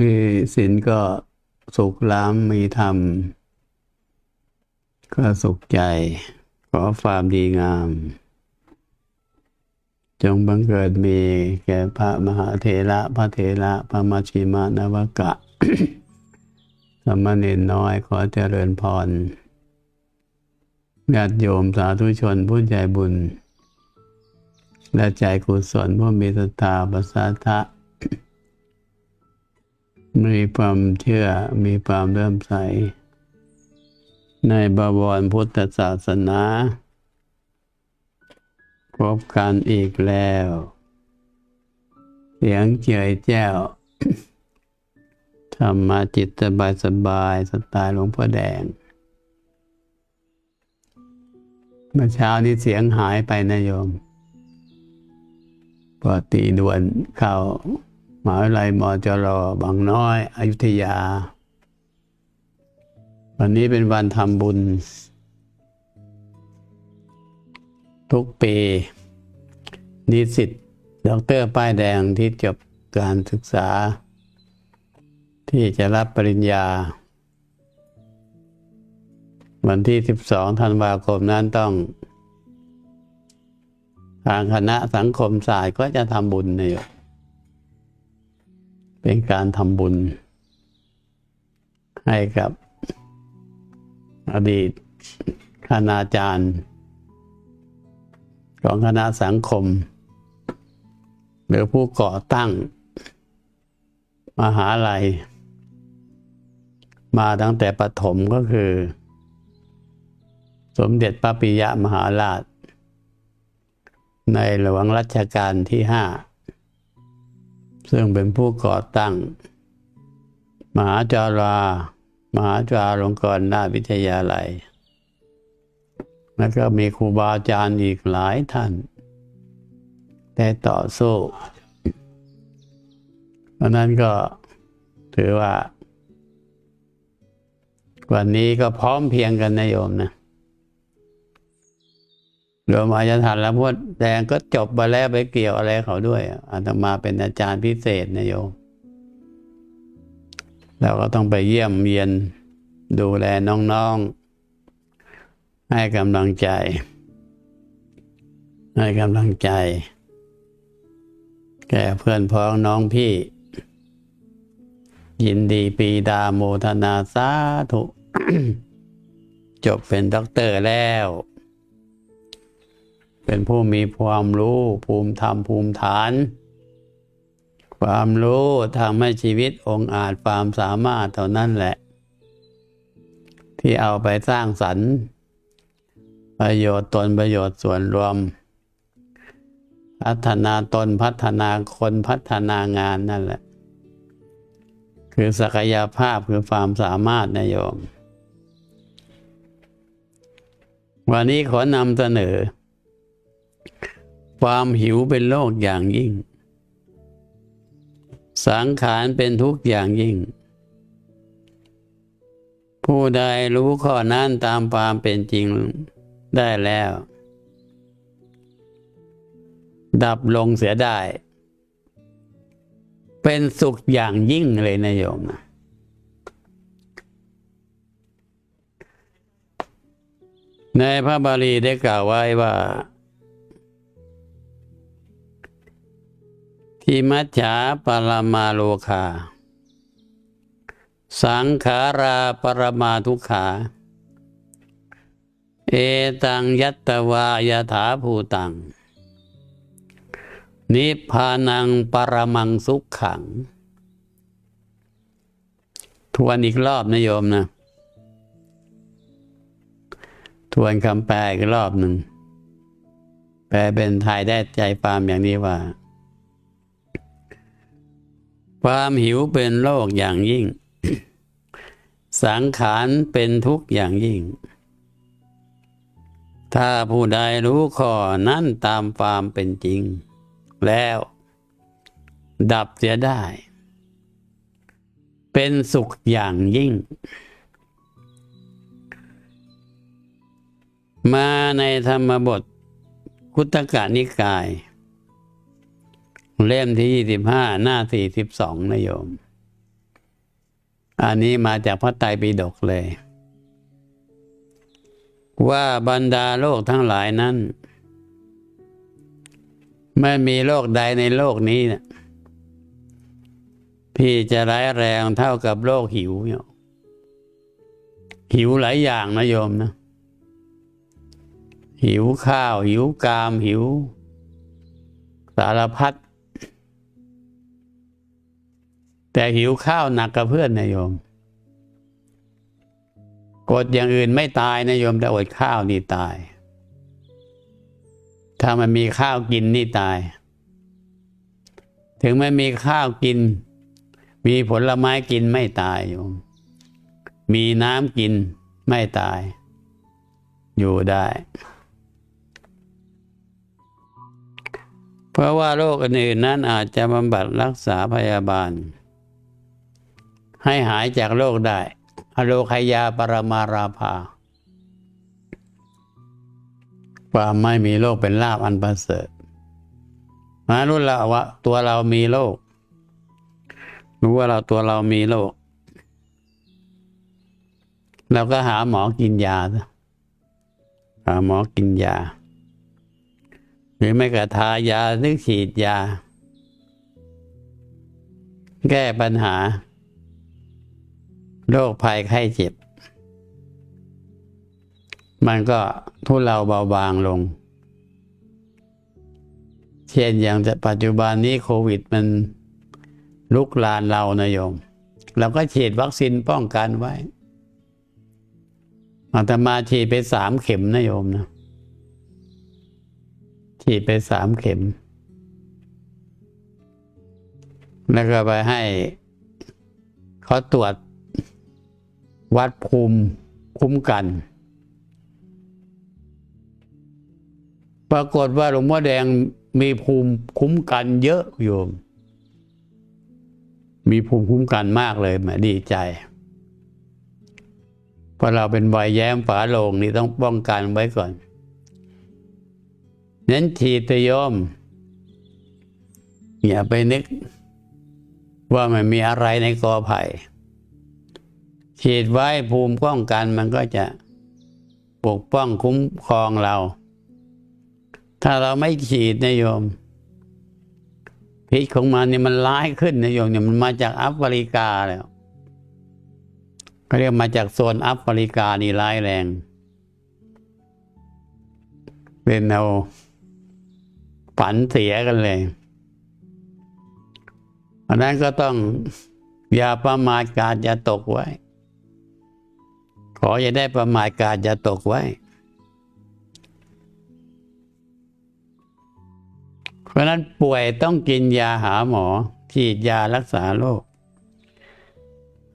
มีศีลก็สุขล้ำมีธรรม ก็สุขใจ ขอความดีงาม จงบังเกิดมีแก่พระมหาเถระพระเถระพระมาชิมานวกะสามเณรน้อยขอเจริญพรญาติโยมสาธุชนผู้ใจบุญ และใจกุศลผู้มีศรัทธาประสาทะ มีความเชื่อมีความเริ่มใส ในบวรพุทธศาสนาพบกันอีกแล้ว เสียงเจยแจ้วธรรมาจิตสบายสบายสไตล์หลวงพ่อแดง เมื่อเช้านี้เสียงหายไปนะโยมปกติด่วนเข้า มหาวิทยาลัยมจรบางน้อยอยุธยา วันนี้เป็นวันทำบุญ ทุกปี นิสิตด็อกเตอร์ป้ายแดงที่จบการศึกษา ที่จะรับปริญญา วันที่ 12 ธันวาคมนั้นต้องทางคณะสังคมศาสตร์ก็จะทำบุญนะโยม เป็นการทำบุญ ให้กับอดีตคณาจารย์ ของคณะสังคม หรือผู้ก่อตั้ง มหาลัย มาตั้งแต่ปฐมก็คือ สมเด็จพระปิยมหาราช ในหลวงรัชกาลที่ห้า ซึ่งเป็นผู้ก่อตั้ง มหาจารามหาจาลงกรณาวิทยาลัย แล้วก็มีครูบาอาจารย์อีกหลายท่านได้ต่อสู้เพราะนั้นก็ถือว่า วันนี้ก็พร้อมเพียงกันนะโยมนะ โยมอาจารย์ทันแล้วพูดแดงก็จบไปแล้วไปเกี่ยวอะไรเขาด้วยอาตมาเป็นอาจารย์พิเศษนะโยมเราก็ต้องไปเยี่ยมเยียนดูแลน้องๆ ให้กำลังใจ ให้กำลังใจ แก่เพื่อนพ้องน้องพี่ ยินดีปีดาโมทนาสาธุ จบเป็นด็อกเตอร์แล้ว เป็นผู้มีความรู้ภูมิธรรมภูมิฐาน ความรู้ทำให้ชีวิตองอาจความสามารถเท่านั้นแหละ ที่เอาไปสร้างสรรค์ ประโยชน์ตนประโยชน์ส่วนรวม พัฒนาตนพัฒนาคนพัฒนางานนั่นแหละ คือศักยภาพคือความสามารถนะโยม วันนี้ขอนำเสนอ ความหิวเป็นโรคอย่างยิ่ง สังขารเป็นทุกข์อย่างยิ่ง ผู้ใดรู้ข้อนั้นตามความเป็นจริงได้แล้ว ดับลงเสียได้ เป็นสุขอย่างยิ่งเลยนะโยมนะในพระบาลีได้กล่าวไว้ว่า ทิมัจฉาปรมาโลคา สังขาราปรมาทุกขา เอตังยัตตวายถาภูตัง นิพพานังปรมังสุขขัง ทวนอีกรอบนะโยมนะ ทวนคำแปลอีกรอบหนึ่ง แปลเป็นไทยได้ใจความอย่างนี้ว่า ความหิวเป็นโรคอย่างยิ่ง สังขารเป็นทุกข์อย่างยิ่ง ถ้าผู้ใดรู้ข้อนั้นตามความเป็นจริง แล้ว ดับเสียได้ เป็นสุขอย่างยิ่ง มาในธรรมบทคุตกะนิกาย เล่มที่ยี่สิบห้าหน้าสี่สิบสองนะโยม อันนี้มาจากพระไตรปิฎกเลย ว่าบรรดาโลกทั้งหลายนั้น ไม่มีโรคใดในโลกนี้นะพี่จะร้ายแรงเท่ากับโรคหิวเนี่ยหิวหลายอย่างนะโยมนะ หิวข้าว หิวกามหิว สารพัด แต่หิวข้าวหนักกับเพื่อนนะโยม กดอย่างอื่นไม่ตายนะโยมแต่อดข้าวนี่ตาย ถ้ามันมีข้าวกินนี่ตาย ถึงไม่มีข้าวกิน มีผลไม้กินไม่ตายโยม มีน้ำกินไม่ตาย อยู่ได้ เพราะว่าโรคอื่นๆนั้นอาจจะบำบัดรักษาพยาบาล ให้หายจากโรคได้ อโลคยาปรมาราภาความไม่มีโรคเป็นลาบอันประเสริฐมารู้แล้วว่าตัวเรามีโรครู้ว่าเราตัวเรามีโรคเราก็หาหมอกินยาซะหาหมอกินยา หรือไม่ก็ทายาหรือฉีดยา แก้ปัญหา โรคภัยไข้เจ็บ มันก็ทุเลาเบาบางลง เช่นอย่างจะปัจจุบันนี้โควิดมันลุกลานเรานะโยม เราก็ฉีดวัคซีนป้องกันไว้อาตมาฉีดไปสามเข็มนะโยมนะฉีดไปสามเข็ม แล้วก็ไปให้เขาตรวจ วัดภูมิคุ้มกัน ปรากฏว่าหลวงพ่อแดงมีภูมิคุ้มกันเยอะโยม มีภูมิคุ้มกันมากเลยแหมดีใจเพราะเราเป็นวัยแย้มฝาโลงนี่ต้องป้องกันไว้ก่อนนั้นฉีดเถอะโยม อย่าไปนึกว่ามันมีอะไรในกอไผ่ ฉีดไว้ภูมิป้องกันมันก็จะปกป้องคุ้มครองเรา ถ้าเราไม่ฉีดนะโยม พิษของมันนี่มันร้ายขึ้นนะโยมเนี่ยมันมาจากแอฟริกาแล้วเขาเรียกมาจากโซนแอฟริกานี่ร้ายแรง เป็นเอาฝันเสียกันเลยอันนั้นก็ต้องอย่าประมาทการอย่าตกไว้ ขออย่าได้ประมาทการอย่าตกไว้ เพราะนั้นป่วยต้องกินยาหาหมอฉีดยารักษาโรค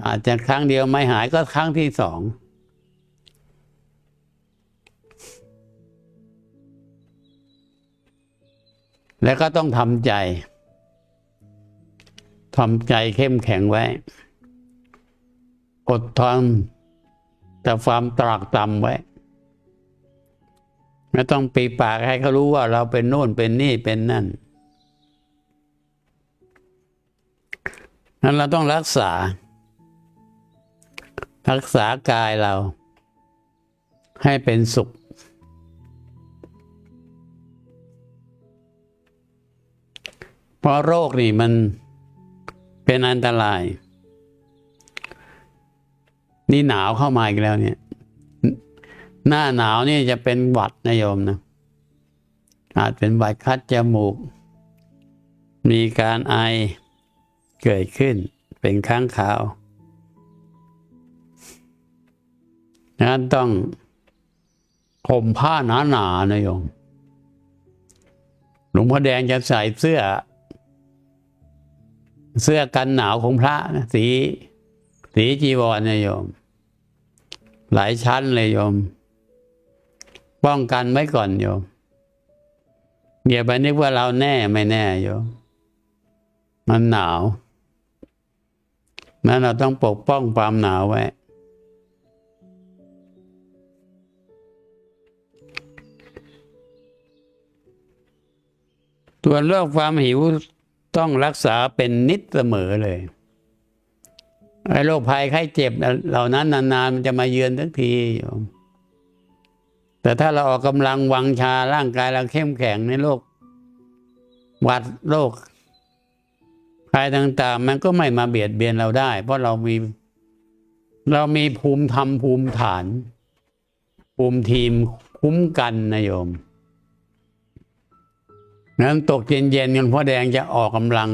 อาจจะครั้งเดียวไม่หายก็ครั้งที่สองแล้วก็ต้องทำใจ ทำใจเข้มแข็งไว้ อดทน แต่ความตรากตรำไว้ ไม่ต้องปีปากให้เขารู้ว่าเราเป็นโน่นเป็นนี่เป็นนั่น นั้นเราต้องรักษา รักษากายเรา ให้เป็นสุข เพราะโรคนี่มันเป็นอันตราย นี่หนาวเข้ามาอีกแล้วเนี่ย หน้าหนาวนี่จะเป็นหวัดนะโยมนะ อาจเป็นหวัดคัดจมูก มีการไอเกิดขึ้น เป็นครั้งคราวนั้นต้องห่มผ้าหนาๆนะโยม หลวงพ่อแดงจะใส่เสื้อ เสื้อกันหนาวของพระสี สีจีวรเนะโยม หลายชั้นเลยโยม ป้องกันไว้ก่อนโยมอย่าไปนึกว่าเราแน่ไม่แน่โยม มันหนาวนั้นเราต้องปกป้องความหนาวไว้ส่วนโรคความหิวต้องรักษาเป็นนิดเสมอเลย ไอ้โรคภัยไข้เจ็บเหล่านั้นนานๆมันจะมาเยือนทักทีโยมแต่ถ้าเราออกกำลังวังชาร่างกายเราเข้มแข็งในโรคหวัดโรคภัยต่าง ๆ มันก็ไม่มาเบียดเบียนเราได้ เพราะเรามี เรามีภูมิธรรมภูมิฐาน ภูมิทีมคุ้มกันนะโยมนั้นตกเย็นๆกันพ่อแดงจะออกกำลัง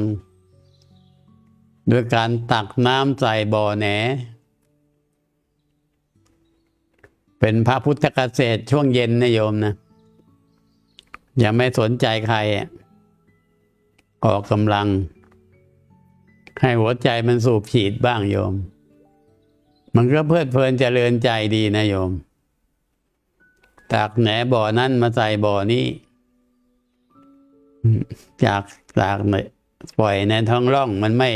โดยการตักน้ำใส่บ่อแหน เป็นพระพุทธเกษตรช่วงเย็นนะโยมนะ อย่าไม่สนใจใครอะออกกำลัง ให้หัวใจมันสูบฉีดบ้างโยม มันก็เพลิดเพลินเจริญใจดีนะโยม ตักแหนบ่อนั้นมาใส่บ่อนี้อืมจากจากเนยปล่อยในท้องร่องมันไม่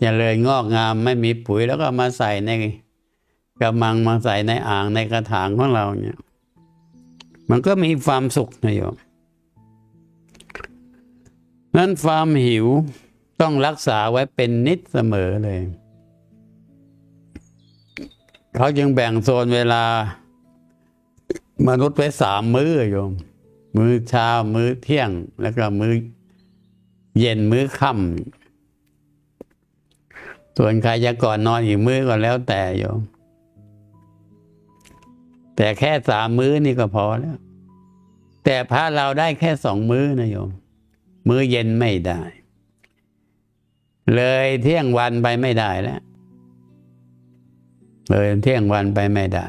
เจริญงอกงามไม่มีปุ๋ยแล้วก็มาใส่ในกระมังมาใส่ในอ่างในกระถางของเราเนี่ย มันก็มีความสุขนะโยมนั้นความหิวต้องรักษาไว้เป็นนิดเสมอเลย เขาจึงแบ่งโซนเวลา มนุษย์ไว้สามมื้อโยม มื้อเช้ามื้อเที่ยง แล้วก็มื้อเย็นมื้อค่ำ ส่วนใครจะก่อนนอนอีกมื้อก็แล้วแต่โยม แต่แค่สามมื้อนี่ก็พอแล้ว แต่พระเราได้แค่สองมื้อนะโยม มื้อเย็นไม่ได้ เลยเที่ยงวันไปไม่ได้แล้ว เลยเที่ยงวันไปไม่ได้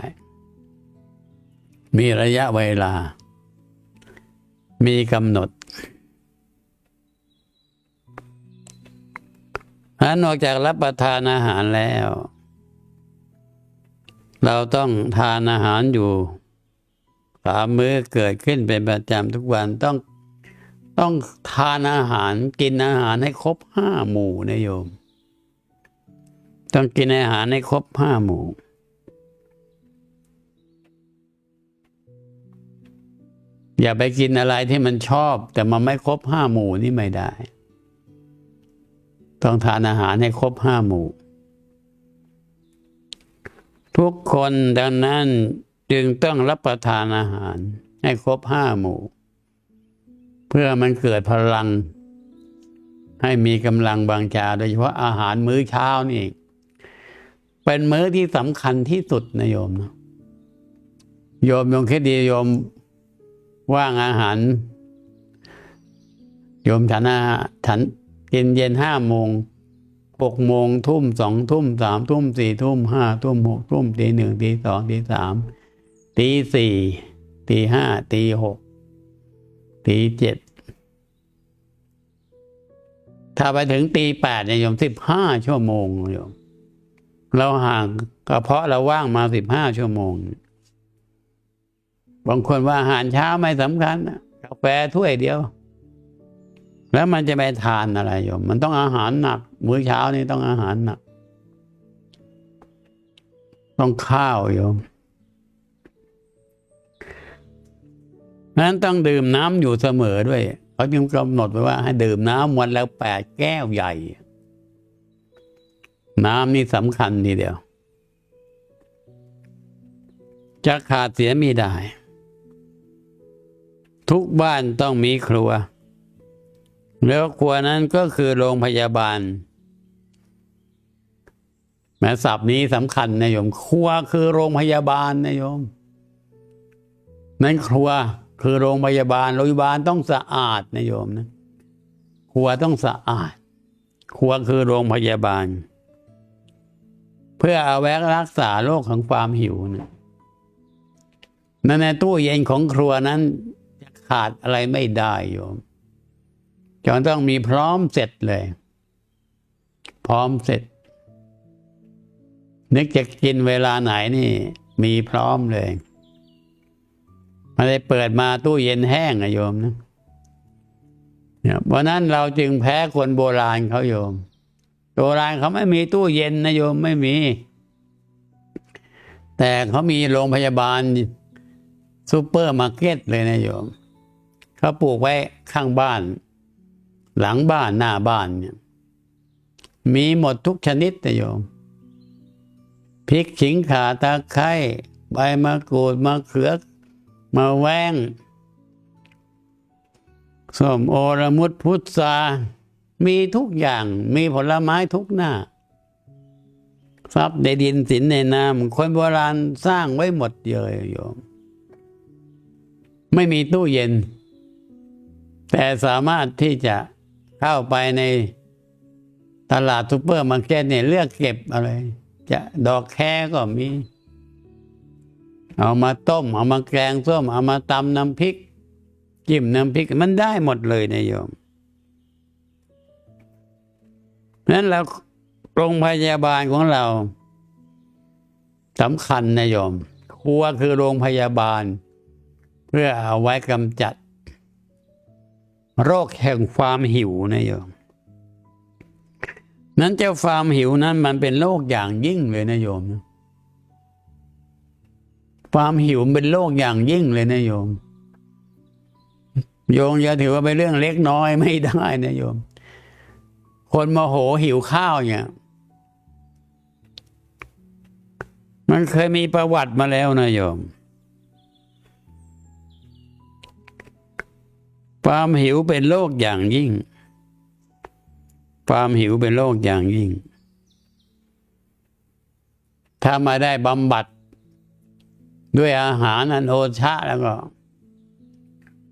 มีระยะเวลา มีกำหนด อันนอกจากรับประทานอาหารแล้ว เราต้องทานอาหารอยู่สามมื้อเกิดขึ้นเป็นประจำทุกวันต้องต้องทานอาหารกินอาหารให้ครบห้าหมู่นะโยม ต้องกินอาหารให้ครบห้าหมู่อย่าไปกินอะไรที่มันชอบ แต่มันไม่ครบห้าหมู่นี่ไม่ได้ ต้องทานอาหารให้ครบห้าหมู่ ทุกคนดังนั้นจึงต้องรับประทานอาหารให้ครบห้าหมู่ เพื่อมันเกิดพลัง ให้มีกำลังบางชาโดยเฉพาะอาหารมื้อเช้านี่ เป็นมื้อที่สำคัญที่สุดนะโยมนะโยมยงคิดดีโยมว่างอาหาร โยมฉันอาฉัน กินเย็นห้าโมงหกโมงทุ่มสองทุ่มสามทุ่มสี่ทุ่มห้าทุ่มหกทุ่มตีหนึ่งตีสองตีสามตีสี่ตีห้าตีหกตีเจ็ดถ้าไปถึงตีแปดเนี่ยโยมสิบห้าชั่วโมงโยมเราห่างกระเพาะเราว่างมาสิบห้าชั่วโมง บางคนว่าอาหารเช้าไม่สำคัญกาแฟถ้วยเดียว แล้วมันจะไปทานอะไรโยม มันต้องอาหารหนัก มื้อเช้านี่ต้องอาหารหนัก ต้องข้าวโยมนั้นต้องดื่มน้ำอยู่เสมอด้วย เขาจึงกำหนดไว้ว่าให้ดื่มน้ำวันละแปดแก้วใหญ่ น้ำนี่สำคัญทีเดียว จะขาดเสียไม่ได้ ทุกบ้านต้องมีครัว แล้วครัวนั้นก็คือโรงพยาบาลแม้ศัพท์นี้สำคัญนะโยม ครัวคือโรงพยาบาลนะโยม นั้นครัวคือโรงพยาบาลโรงพยาบาลต้องสะอาดนะโยมนะครัวต้องสะอาด ครัวคือโรงพยาบาล เพื่อเอาไว้รักษาโรคของความหิวนะั่นในตู้เย็นของครัวนั้นจะขาดอะไรไม่ได้โยม จะต้องมีพร้อมเสร็จเลย พร้อมเสร็จ นึกจะกินเวลาไหนนี่ มีพร้อมเลยไมาได้เปิดมาตู้เย็นแห้งอะโยมนะเนี่ยเพราะนั้นเราจึงแพ้คนโบราณเขาโยม โบราณเขาไม่มีตู้เย็นนะโยมไม่มี แต่เขามีโรงพยาบาลซูเปอร์มาร์เก็ตเลยนะโยมเขาปลูกไว้ข้างบ้าน หลังบ้านหน้าบ้านเนี่ยมีหมดทุกชนิดนะโยมพริกขิงข่าตะไคร้ใบมะกรูดมะเขือมาแว้งส้มโอระมุดพุทรามีทุกอย่าง มีผลไม้ทุกหน้า ทรัพย์ในดินสินในน้ำคนโบราณสร้างไว้หมดเลยโยม ไม่มีตู้เย็น แต่สามารถที่จะ เข้าไปในตลาดซูเปอร์มาร์เก็ตเนี่ยเลือกเก็บอะไร จะดอกแคก็มี เอามาต้ม เอามาแกงส้ม เอามาตำน้ำพริกจิ้มน้ำพริก มันได้หมดเลยนะโยมนั้นเราโรงพยาบาลของเราสำคัญนะโยมครัวคือโรงพยาบาล เพื่อเอาไว้กำจัด โรคแห่งความหิวนะโยม นั้นเจ้าความหิวนั้นมันเป็นโรคอย่างยิ่งเลยนะโยม ความหิวเป็นโรคอย่างยิ่งเลยนะโยม โยมอย่าถือว่าเป็นเรื่องเล็กน้อยไม่ได้นะโยม คนโมโหหิวข้าวเนี่ย มันเคยมีประวัติมาแล้วนะโยม ความหิวเป็นโรคอย่างยิ่ง ความหิวเป็นโรคอย่างยิ่ง ถ้ามาได้บำบัด ด้วยอาหารอันโอชะแล้วก็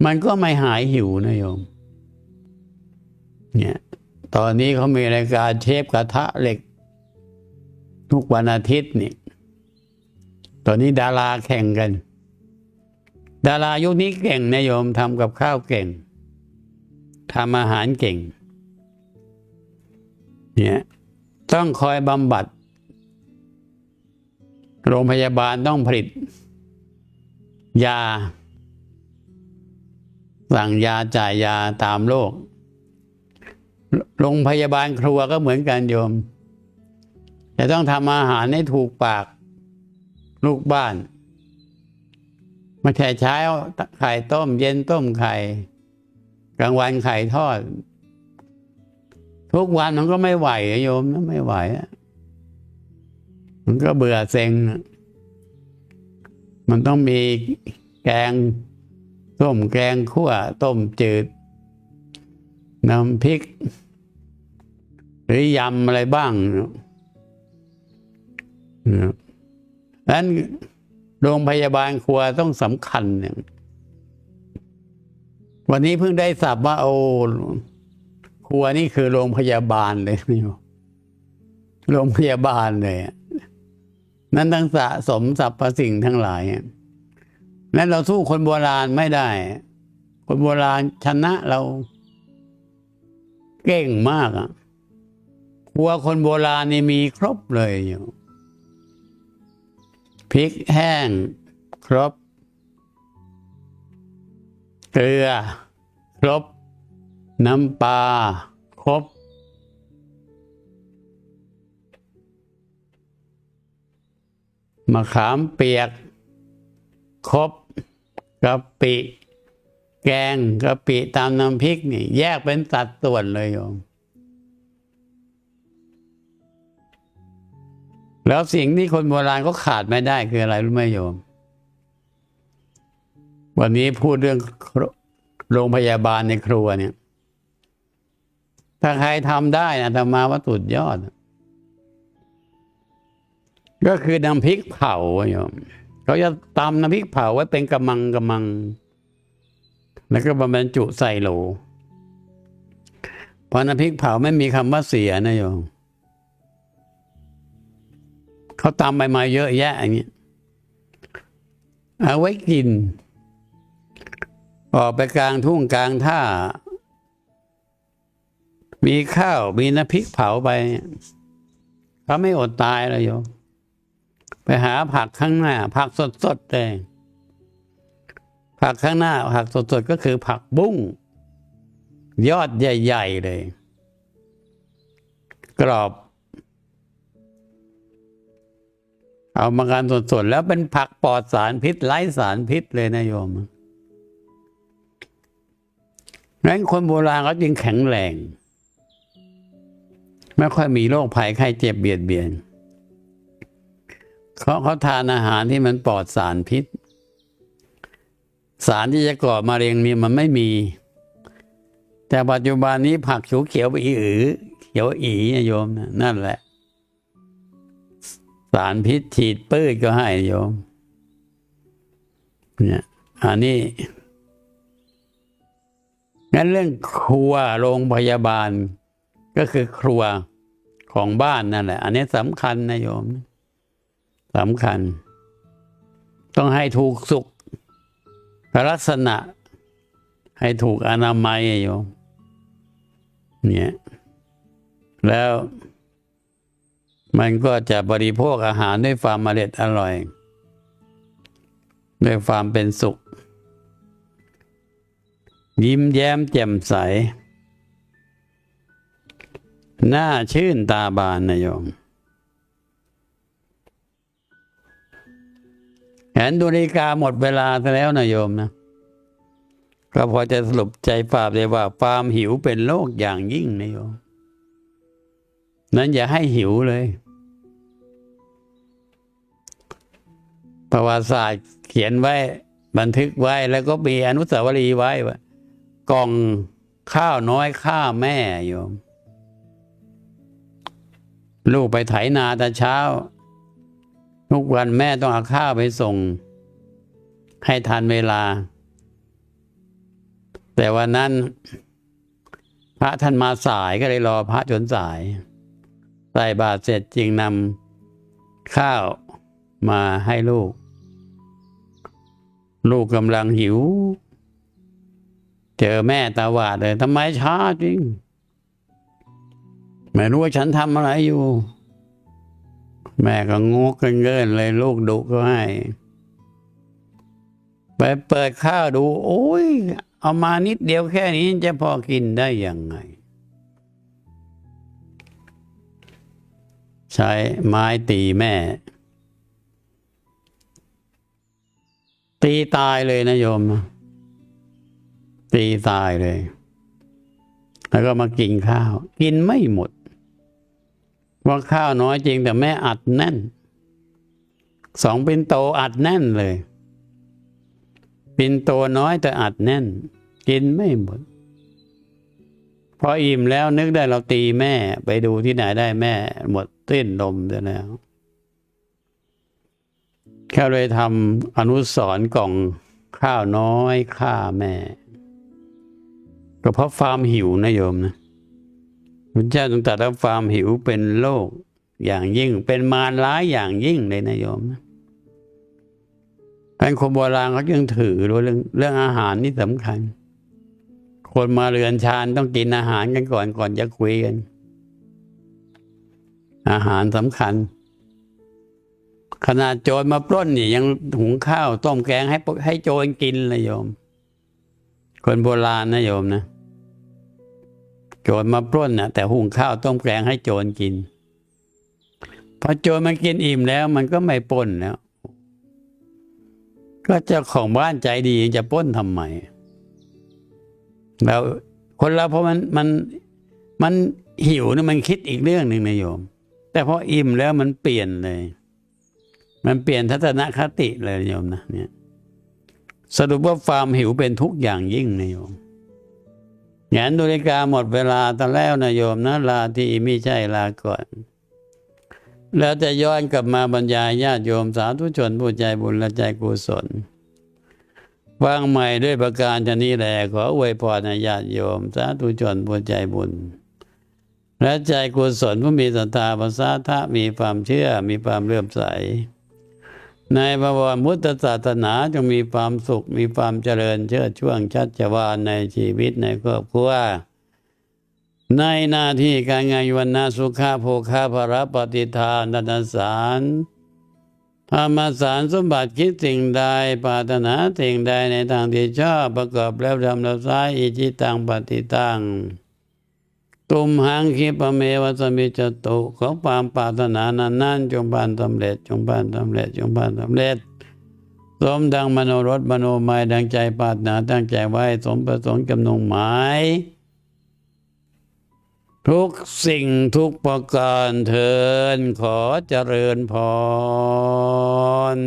มันก็ไม่หายหิวนะโยม เนี่ย ตอนนี้เขามีรายการเชฟกระทะเหล็ก ทุกวันอาทิตย์นี่ ตอนนี้ดาราแข่งกัน ดารายุคนี้เก่งนะโยมทำกับข้าวเก่งทำอาหารเก่ง เนี่ยต้องคอยบำบัด โรงพยาบาลต้องผลิต ยา สั่งยาจ่ายยาตามโรคโรงพยาบาลครัวก็เหมือนกันโยม จะต้องทำอาหารให้ถูกปาก ลูกบ้าน ไม่ใช่เช้าไข่ต้ม เย็นต้มไข่ กลางวันไข่ทอด ทุกวันมันก็ไม่ไหวโยมนะไม่ไหวมันก็เบื่อเซ็งมันต้องมีแกงต้มแกงขั่วต้มจืดน้ำพริก หรือยำอะไรบ้างนะนั้น โรงพยาบาลครัวต้องสำคัญเนี่ยวันนี้เพิ่งได้สับว่า โอ้ครัวนี่คือโรงพยาบาลเลยนี่โรงพยาบาลเลยนั้นทั้งสะสมสรรพสิ่งทั้งหลายนั้นเราสู้คนโบราณไม่ได้ คนโบราณชนะเราเก่งมากอะครัวคนโบราณนี่มีครบเลยอยู่ พริกแห้ง ครบ เกลือ ครบ น้ำปลาครบ มะขามเปียก ครบกะปิ แกงกะปิตามน้ำพริกนี่ แยกเป็นสัดส่วนเลยโยม แล้วสิ่งที่คนโบราณก็ขาดไม่ได้คืออะไรรู้ไหมโยม วันนี้พูดเรื่องโรงพยาบาลในครัวเนี่ย ถ้าใครทำได้นะธรรมาว่าสุดยอด ก็คือน้ำพริกเผาโยมเขาจะตำน้ำพริกเผาไว้เป็นกำมังกำมัง แล้วก็บรรจุใส่โหลเพราะน้ำพริกเผาไม่มีคำว่าเสียนะโยม เขาตำไปมาเยอะแยะอย่างนี้เอาไว้กิน ออกไปกลางทุ่งกลางท่า มีข้าวมีน้ำพริกเผาไปเขาไม่อดตายเลยโยมไปหาผักข้างหน้า ผักสดๆเลยผักข้างหน้า ผักสดๆก็คือผักบุ้ง ยอดใหญ่ ๆ เลย กรอบ เอามาการสดๆแล้วเป็นผักปลอดสารพิษไร้สารพิษเลยนะโยมนั้นคนโบราณเขาจึงแข็งแรง ไม่ค่อยมีโรคภัยไข้เจ็บเบียดเบียนเขาเขาทานอาหารที่มันปลอดสารพิษ สารที่จะก่อมะเร็งนี่มันไม่มี แต่ปัจจุบันนี้ผักเขียวเขียวอีอือเขียวอีนะโยมนะนั่นแหละ สารพิษฉีดปื้ดก็ให้โยม เนี่ยอันนี้งั้นเรื่องครัวโรงพยาบาล ก็คือครัวของบ้านนั่นแหละ อันนี้สำคัญนะโยมสำคัญ ต้องให้ถูกสุขลักษณะ ให้ถูกอนามัยโยมเนี่ยแล้ว มันก็จะบริโภคอาหารด้วยความอร่อยอร่อย ด้วยความเป็นสุข ยิ้มแย้มแจ่มใส หน้าชื่นตาบานนะโยมแหนดูนาฬิกาหมดเวลาซะแล้วนะโยมนะ ก็พอจะสรุปใจฝาบได้ว่าความหิวเป็นโรคอย่างยิ่งนะโยม นั้นอย่าให้หิวเลย ประวัติศาสตร์เขียนไว้บันทึกไว้แล้วก็มีอนุสาวรีย์ไว้ว่ากล่องข้าวน้อยข้าแม่โยม ลูกไปไถนาแต่เช้า ทุกวันแม่ต้องเอาข้าวไปส่ง ให้ทันเวลา แต่วันนั้น พระท่านมาสายก็เลยรอพระจนสาย ใส่บาตรเสร็จจึงนำข้าวมาให้ลูก ลูกกำลังหิว เจอแม่ตาหวาดเลยทำไมช้าจริง ไม่รู้ว่าฉันทำอะไรอยู่ แม่ก็งกกันเกินเลย ลูกดุก็ให้ ไปเปิดข้าวดู โอ้ย เอามานิดเดียวแค่นี้จะพอกินได้ยังไง ใช้ไม้ตีแม่ ตีตายเลยนะโยม ตีตายเลย แล้วก็มากินข้าว กินไม่หมดว่าข้าวน้อยจริงแต่แม่อัดแน่น สองปินโตอัดแน่นเลย ปินโตน้อยแต่อัดแน่น กินไม่หมด พออิ่มแล้วนึกได้เราตีแม่ ไปดูที่ไหนได้แม่ หมดเต้นลมไปแล้วแค่เลยทำอนุสรกล่องข้าวน้อยข้าแม่ก็เพราะความหิวนะโยมนะพระเจ้าทรงตรัสว่าความหิวเป็นโรคอย่างยิ่ง เป็นมารร้ายอย่างยิ่งเลยนะโยมนะเป็นคนโบราณเขายังถือเรื่องเรื่องอาหารนี่สำคัญ คนมาเรือนชานต้องกินอาหารกันก่อนก่อนจะคุยกัน อาหารสำคัญ ขนาดโจรมาปล้นนี่ยังหุงข้าว ต้มแกงให้ให้โจรกินเลยโยม คนโบราณนะโยมนะ โจรมาปล้นนะแต่หุงข้าวต้มแกงให้โจรกิน พอโจรมันกินอิ่มแล้ว มันก็ไม่ปล้นแล้ว ก็เจ้าของบ้านใจดียังจะปล้นทำไม แล้วคนเราเพราะมันมันมันหิวนะมันคิดอีกเรื่องหนึ่งนะโยม แต่พออิ่มแล้วมันเปลี่ยนเลย มันเปลี่ยนทัศนคติเลยโยมนะเนี่ยสรุปว่าความหิวเป็นทุกอย่างยิ่งนะโยมงานนาฬิกาหมดเวลาตอนแล้วนะโยมนะลาที่ไม่ใช่ลาก่อน แล้วจะย้อนกลับมาบรรยายญาติโยมสาธุชนผู้ใจบุญและใจกุศล วางใหม่ด้วยประการชนี้แหละขออวยพรญาติโยมสาธุชนผู้ใจบุญ และใจกุศลผู้มีศรัทธาภาษาทะมีความเชื่อมีความเลื่อมใส ในบวรพุทธศาสนาจงมีความสุขมีความเจริญเชิดช่วงชัชวานในชีวิตในครอบครัวในหน้าที่การงานวันนาสุขาโภคาภรปฏิทานนันสาร ธรรมสารสมบัติคิดสิ่งใดปรารถนาสิ่งใดในทางที่ชอบประกอบแล้วทำแล้วซ้ายอิจิตังปฏิตังตุมหังคิปเมวสมิจตุขอความปรารถนานั้นนั้นจงบานสำเร็จจงบานสำเร็จจงบานสำเร็จ สมดังมโนรสมโนมายดังใจปรารถนาตั้งใจไว้ สมประสงค์กำนงหมาย ทุกสิ่งทุกประการเทินขอเจริญพร